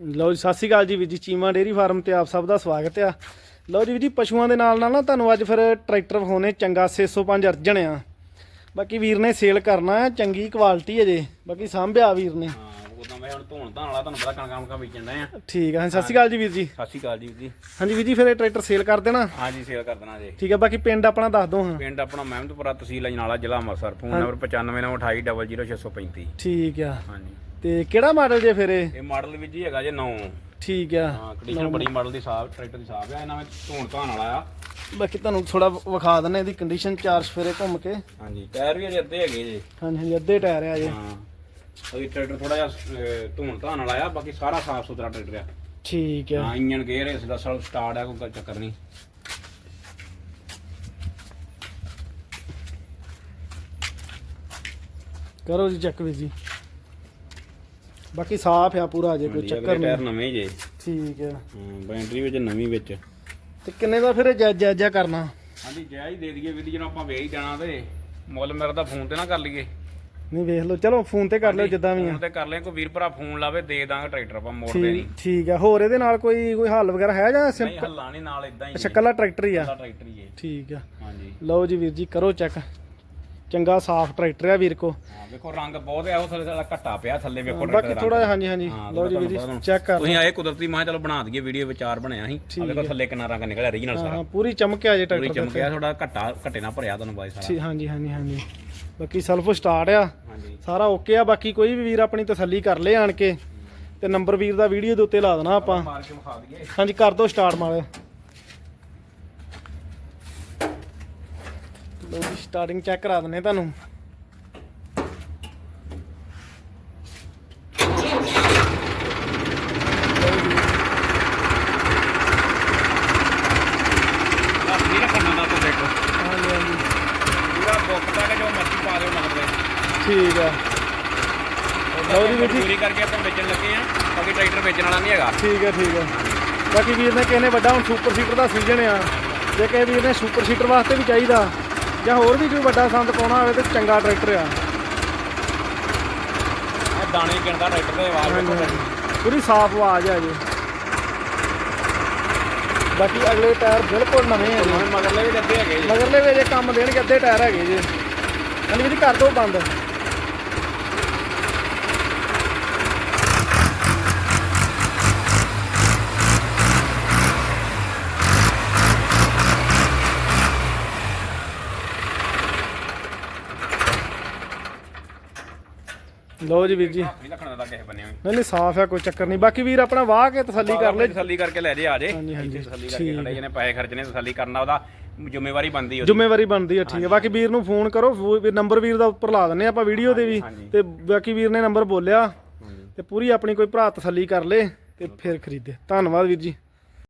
ਲਓ ਜੀ ਸਤਿ ਸ਼੍ਰੀ ਅਕਾਲ ਜੀ ਵੀਰ ਜੀ ਚੀਮਾ ਡੇਰੀ ਫਾਰਮ ਤੇ ਆਪ ਸਭ ਦਾ ਸਵਾਗਤ ਆ। ਲਓ ਜੀ ਵੀਰ ਜੀ ਪਸ਼ੂਆਂ ਦੇ ਨਾਲ ਨਾਲ ਨਾ ਤੁਹਾਨੂੰ ਅੱਜ ਫਿਰ ਟਰੈਕਟਰ ਵਿਖਾਉਣੇ ਚੰਗਾ 605 ਅਰਜਨ ਆ। ਬਾਕੀ ਵੀਰ ਨੇ ਸੇਲ ਕਰਨਾ ਆ ਚੰਗੀ ਕੁਆਲਿਟੀ ਹੈ ਜੇ। ਬਾਕੀ ਸਾਂਭਿਆ ਵੀਰ ਨੇ। ਹਾਂ ਉਦੋਂ ਮੈਂ ਹੁਣ ਧੋਣ ਧਾਣ ਵਾਲਾ ਤੁਹਾਨੂੰ ਪਤਾ ਕਣਕਾਂ ਕਣਕਾਂ ਵੇਚਣ ਡਏ ਆ। ਠੀਕ ਆ ਸਤਿ ਸ਼੍ਰੀ ਅਕਾਲ ਜੀ ਵੀਰ ਜੀ। ਸਤਿ ਸ਼੍ਰੀ ਅਕਾਲ ਜੀ ਵੀਰ ਜੀ। ਹਾਂਜੀ ਵੀਰ ਜੀ ਫਿਰ ਇਹ ਟਰੈਕਟਰ ਸੇਲ ਕਰ ਦੇਣਾ? ਹਾਂਜੀ ਸੇਲ ਕਰ ਦੇਣਾ ਜੀ। ਠੀਕ ਆ ਬਾਕੀ ਪਿੰਡ ਆਪਣਾ ਦੱਸ ਦੋ ਹਾਂ। ਪਿੰਡ ਆਪਣਾ ਮਹਿਮਦਪੁਰਾ ਤਹਿਸੀਲ ਅਜਨਾਲਾ ਜ਼ਿਲ੍ਹਾ ਅੰਮ੍ਰਿਤਸਰ ਫੋਨ ਨੰਬਰ 9598200635 ਠੀਕ ਆ। ਹਾਂਜੀ। ਤੇ ਕਿਹੜਾ ਮਾਡਲ ਜੇ ਫਿਰ ਇਹ? ਇਹ ਮਾਡਲ ਵਿੱਚ ਹੀ ਹੈਗਾ ਜੇ 9 ਠੀਕ ਆ। ਹਾਂ ਕੰਡੀਸ਼ਨ ਬੜੀ ਮਾਡਲ ਦੀ ਸਾਫ਼ ਟਰੈਕਟਰ ਦੀ ਸਾਫ਼ ਆ ਇਹਨਾਂ ਵਿੱਚ ਧੋਣ ਧਾਣ ਵਾਲਾ ਆ। ਬਾਕੀ ਤੁਹਾਨੂੰ ਥੋੜਾ ਵਿਖਾ ਦਿੰਦੇ ਇਹਦੀ ਕੰਡੀਸ਼ਨ ਚਾਰ ਸਫੇਰੇ ਘੁੰਮ ਕੇ। ਹਾਂਜੀ ਟਾਇਰ ਵੀ ਅਜੇ ਅੱਧੇ ਹੈਗੇ ਜੀ। ਹਾਂਜੀ ਹਾਂਜੀ ਅੱਧੇ ਟਾਇਰ ਆ ਜੇ ਹਾਂ ਉਹ ਟਰੈਕਟਰ ਥੋੜਾ ਜਿਹਾ ਅਹ, ਧੋਣ ਧਾਣ ਵਾਲਾ ਆ ਬਾਕੀ ਸਾਰਾ ਸਾਫ਼ ਸੁਥਰਾ ਟਰੈਕਟਰ ਆ। ਠੀਕ ਆ। ਹਾਂ ਇੰਜਨ ਗੇਅਰ ਇਸ ਦਾ ਸਲ ਸਟਾਰਟ ਆ ਕੋਈ ਚੱਕਰ ਨਹੀਂ। ਕਰੋ ਜੀ ਚੈੱਕ ਵੀਰ ਜੀ। ਬਾਕੀ ਸਾਫ਼ ਆ ਪੂਰਾ ਜੇ ਕੋਈ ਚੱਕਰ ਅਗਲੇ ਟਾਇਰ ਨਹੀਂ ਨਵੇਂ ਜੇ। ਠੀਕ ਆ। ਹਾਂ ਬੈਟਰੀ ਵਿੱਚ ਨਵੀਂ ਵਿੱਚ। ਤੇ ਕਿੰਨੇ ਦਾ ਫਿਰ ਜਾਇਜ਼ ਜਾਇਜ਼ਾ ਕਰਨਾ? ਹਾਂਜੀ ਜੈ ਹੀ ਦੇ ਦਈਏ ਵੀਰ ਜੀ ਜਦੋਂ ਆਪਾਂ ਵੇਚ ਜਾਣਾ ਤੇ। ਮੁੱਲ ਮੇਰਾ ਤਾਂ ਫੋਨ ਤੇ ਨਾ ਕਰ ਲਈਏ। ਨਹੀਂ ਵੇਖ ਲਓ। ਚਲੋ ਫੋਨ ਤੇ ਕਰ ਲਿਓ ਜਿੱਦਾਂ ਵੀ ਆ। ਫੋਨ ਤੇ ਕਰ ਲਿਆ ਕੋਈ ਵੀਰ ਭਰਾ ਫੋਨ ਲਾਵੇ ਦੇ ਦਾਂਗੇ ਟਰੈਕਟਰ ਆਪਾਂ ਮੋੜ ਦੇ ਠੀਕ ਨਹੀਂ ਠੀਕ ਆ। ਹੋਰ ਇਹਦੇ ਨਾਲ ਕੋਈ ਕੋਈ ਹੱਲ ਵਗੈਰਾ ਹੈ ਜਾਂ ਨਹੀਂ ਸਿੰਪਲ ਹੱਲਾ ਨਹੀਂ ਨਾਲ ਇਦਾਂ ਹੀ ਅੱਛਾ ਕੱਲਾ ਟਰੈਕਟਰ ਹੀ ਆ। ਟਰੈਕਟਰ ਹੀ ਹੈ। ਠੀਕ ਆ। ਹਾਂਜੀ। ਲਓ ਜੀ ਵੀਰ ਜੀ ਕਰੋ ਚੈੱਕ। ਚੰਗਾ ਸਾਫ਼ ਟਰੈਕਟਰ ਆ ਵੀਰ ਕੋ। ਹਾਂ ਵੇਖੋ ਰੰਗ ਬਹੁਤ ਹੈ ਉਹ ਥੱਲੇ ਸਾਡਾ ਘੱਟਾ ਪਿਆ ਥੱਲੇ ਵੇਖੋ ਬਾਕੀ ਥੋੜਾ ਰੰਗ। ਹਾਂਜੀ ਹਾਂਜੀ। ਹਾਂ, ਲਓ ਜੀ ਵੀਰ ਜੀ ਤੁਹਾਨੂੰ ਪਤਾ ਚੈੱਕ ਕਰ ਤੁਸੀਂ ਆਏ ਕੁਦਰਤੀ ਮੈਂ ਕਿਹਾ ਚਲੋ ਬਣਾ ਦਈਏ ਵੀਡੀਓ ਵਿਚਾਰ ਬਣਿਆ ਸੀ। ਆ ਵੇਖੋ ਥੱਲੇ ਕਿੰਨਾ ਰੰਗ ਨਿਕਲਿਆ ਰੀਜਨਲ ਹਾਂ ਸਾਰਾ। ਹਾਂ ਪੂਰੀ ਚਮਕ ਆ ਜੇ ਪੂਰੀ ਟਰੈਕਟਰ ਚਮਕਿਆ ਥੋੜਾ ਘੱਟਾ ਘੱਟੇ ਨਾਲ ਭਰਿਆ ਤੁਹਾਨੂੰ ਬਾਈ ਸਾਰਾ। ਠੀਕ ਹਾਂਜੀ ਹਾਂਜੀ ਹਾਂਜੀ। ਬਾਕੀ ਸੈਲਫ ਸਟਾਰਟ ਆ। ਹਾਂਜੀ। ਸਾਰਾ ਓਕੇ ਆ ਬਾਕੀ ਕੋਈ ਵੀ ਵੀਰ ਆਪਣੀ ਤਸੱਲੀ ਕਰ ਲੇ ਆਣ ਕੇ। ਤੇ ਨੰਬਰ ਵੀਰ ਦਾ ਵੀਡੀਓ ਦੇ ਉੱਤੇ ਲਾ ਦੇਣਾ ਆਪਾਂ। ਮਾਰ ਕੇ ਵਿਖਾ ਦਈਏ। ਹਾਂਜੀ ਕਰ ਦੋ ਸਟਾਰਟ ਮਾਰੇ ਲੋ ਜੀ ਸਟਾਰਟਿੰਗ ਚੈੱਕ ਕਰਾ ਦਿੰਨੇ ਤੁਹਾਨੂੰ। ਠੀਕ ਆ। ਲਓ ਜੀ ਵੀਰ ਜੀ। ਕਰਕੇ ਆਪਾਂ ਵੇਚਣ ਲੱਗੇ ਆ ਬਾਕੀ ਟਰੈਕਟਰ ਵੇਚਣ ਵਾਲਾ ਨਹੀਂ ਹੈਗਾ। ਠੀਕ ਹੈ ਠੀਕ ਹੈ ਬਾਕੀ ਵੀਰ ਨੇ ਕਿਸੇ ਨੇ ਵੱਡਾ ਹੁਣ ਸੁਪਰ ਸੀਟਰ ਦਾ ਸੀਜ਼ਨ ਆ। ਜੇ ਕਿਸੇ ਵੀਰ ਨੇ ਸੁਪਰ ਸੀਟਰ ਵਾਸਤੇ ਵੀ ਚਾਹੀਦਾ ਜਾਂ ਹੋਰ ਵੀ ਕੋਈ ਵੱਡਾ ਸੰਦ ਪਾਉਣਾ ਹੋਵੇ ਤੇ ਚੰਗਾ ਟਰੈਕਟਰ ਆ। ਇਹ ਦਾਣੇ ਗਿਣਦਾ ਟਰੈਕਟਰ ਦੇ ਆਵਾਜ਼ ਹਾਂਜੀ, ਵੇਖੋ ਹਾਂਜੀ। ਪੂਰੀ ਸਾਫ਼ ਆਵਾਜ਼ ਆ ਜੀ। ਬਾਕੀ ਅਗਲੇ ਟਾਇਰ ਬਿਲਕੁਲ ਨਵੇਂ ਆ ਜੀ। ਹੁਣ ਮਗਰਲੇ ਵੀ ਡੱਬੇ ਹੈਗੇ ਜੀ। ਮਗਰਲੇ ਵੇ ਜੇ ਕੰਮ ਦੇਣਗੇ ਅੱਧੇ ਟਾਇਰ ਹੈਗੇ ਜੀ। ਵੀਰ ਜੀ ਕਰ ਦੋ ਬੰਦ। ਲਓ ਜੀ ਵੀਰ ਜੀ। ਨਹੀਂ ਰੱਖਣਾ ਦਾ ਕਿਸੇ ਬੰਨੇ ਵੀ। ਨਹੀਂ ਨਹੀਂ ਸਾਫ਼ ਆ ਕੋਈ ਚੱਕਰ ਨਹੀਂ। ਬਾਕੀ ਵੀਰ ਆਪਣਾ ਵਾਹ ਕੇ ਤਸੱਲੀ ਕਰ ਲੈ। ਤਸੱਲੀ ਕਰਕੇ ਲੈ ਜੇ ਆ ਜੇ। ਹਾਂਜੀ, ਹਾਂਜੀ, ਤਸੱਲੀ ਕਰਕੇ ਖੜੇ ਜਿਹਨੇ ਪੈਸੇ ਖਰਚਣੇ ਤਸੱਲੀ ਕਰਨਾ ਉਹਦਾ। ਜ਼ਿੰਮੇਵਾਰੀ ਬਣਦੀ ਉਹਦੀ। ਜ਼ਿੰਮੇਵਾਰੀ ਬਣਦੀ ਹੈ ਠੀਕ ਹੈ। ਬਾਕੀ ਵੀਰ ਨੂੰ ਫੋਨ ਕਰੋ ਫੋ- ਨੰਬਰ ਵੀਰ ਦਾ ਉੱਪਰ ਲਾ ਦਿੰਨੇ ਆਪਾਂ ਵੀਡੀਓ ਦੇ ਵੀ। ਹਾਂਜੀ। ਤੇ ਬਾਕੀ ਵੀਰ ਨੇ ਨੰਬਰ ਬੋਲਿਆ। ਤੇ ਪੂਰੀ ਆਪਣੀ ਕੋਈ ਭਰਾ ਤਸੱਲੀ ਕਰ ਲੇ ਤੇ ਫਿਰ ਖਰੀਦੇ। ਧੰਨਵਾਦ ਵੀਰ ਜੀ।